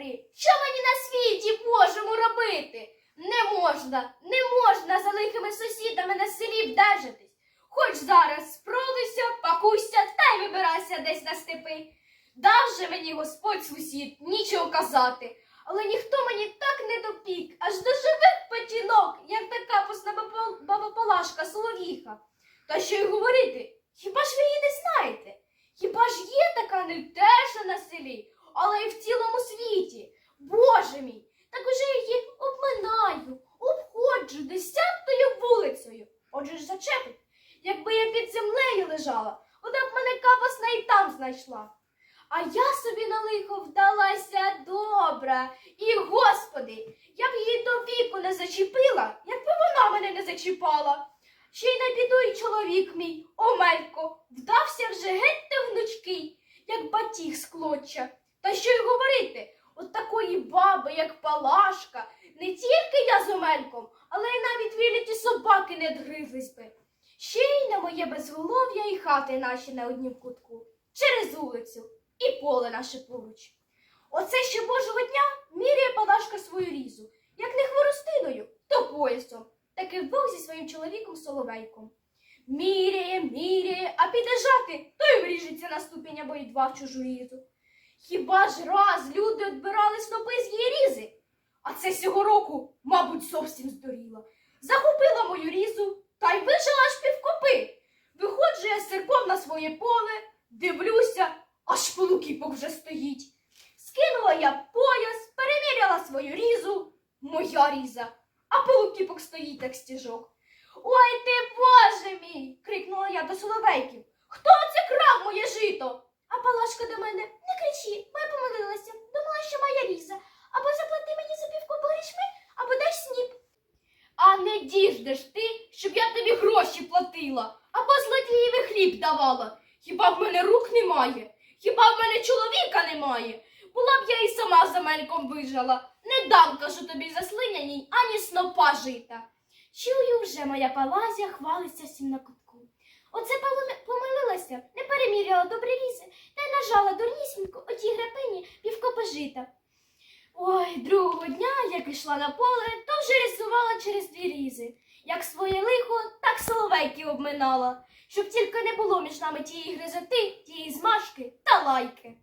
добрі, що мені на світі Божому робити? Не можна, не можна за лихими сусідами на селі вдержатись. Хоч зараз спродуйся, пакуйся та й вибирайся десь на степи. Дав же мені Господь сусід, нічого казати, але ніхто мені так не допік, аж до живих як та капусна баба Соловіха. Та що й говорити, хіба ж ви її не знаєте? Хіба ж є така не теж на селі, але й в цілому світі? Боже мій, так уже я її обминаю, десятою вулицею. Отже ж зачепить, якби я під землею лежала, вона б мене капосна і там знайшла. А я собі на лихо вдалася добра. І, господи, я б її до віку не зачепила, якби вона мене не зачіпала. Ще й на біду й чоловік мій, Омелько, вдався вже геть та гнучкий, як батіг з клоча. Та що й говорити, от такої баби, як Палашка, не тільки я з Омельком, але й навіть віліті собаки не дгризлись би. Ще й на моє безголов'я і хати наші на однім кутку, через вулицю і поле наше поруч. Оце ще Божого дня міряє Палашка свою різу, як не хворостиною, то поясом, таки вдвох зі своїм чоловіком Соловейком. Міряє, міряє, а піде жати, то й вріжеться на ступінь або й два в чужу різу. Хіба ж раз люди відбирали снопи з її різи? Це сього року, мабуть, зовсім здуріла. Захопила мою різу та й вижила аж півкопи. Виходжу я з серпом на своє поле, дивлюся, аж полукіпок вже стоїть. Скинула я пояс, переміряла свою різу, моя різа, а полукіпок стоїть як стіжок. Ой ти, боже мій! крикнула я до соловейків. Хто це крав моє жито? А Палашка до мене не кричи, бо я. Думала, що моя різа. Або заплати мені за півку грішми, або дай сніп. А не діждеш ти, щоб я тобі гроші платила, або злодієві хліб давала. Хіба в мене рук немає? Хіба в мене чоловіка немає? Була б я і сама за мельком вижила. Не дам, кажу тобі заслиняній, ані снопа жита. Чую вже моя палазя хвалиться всім на кутку. Оце помилилася, не переміряла добрі різи та й нажала дурнісінько отій грапині півкопа жита. Ой, другого дня, як ішла на поле, то вже через дві різи. Як своє лихо, так соловейки обминала, щоб тільки не було між нами тієї гризоти, тієї змашки та лайки.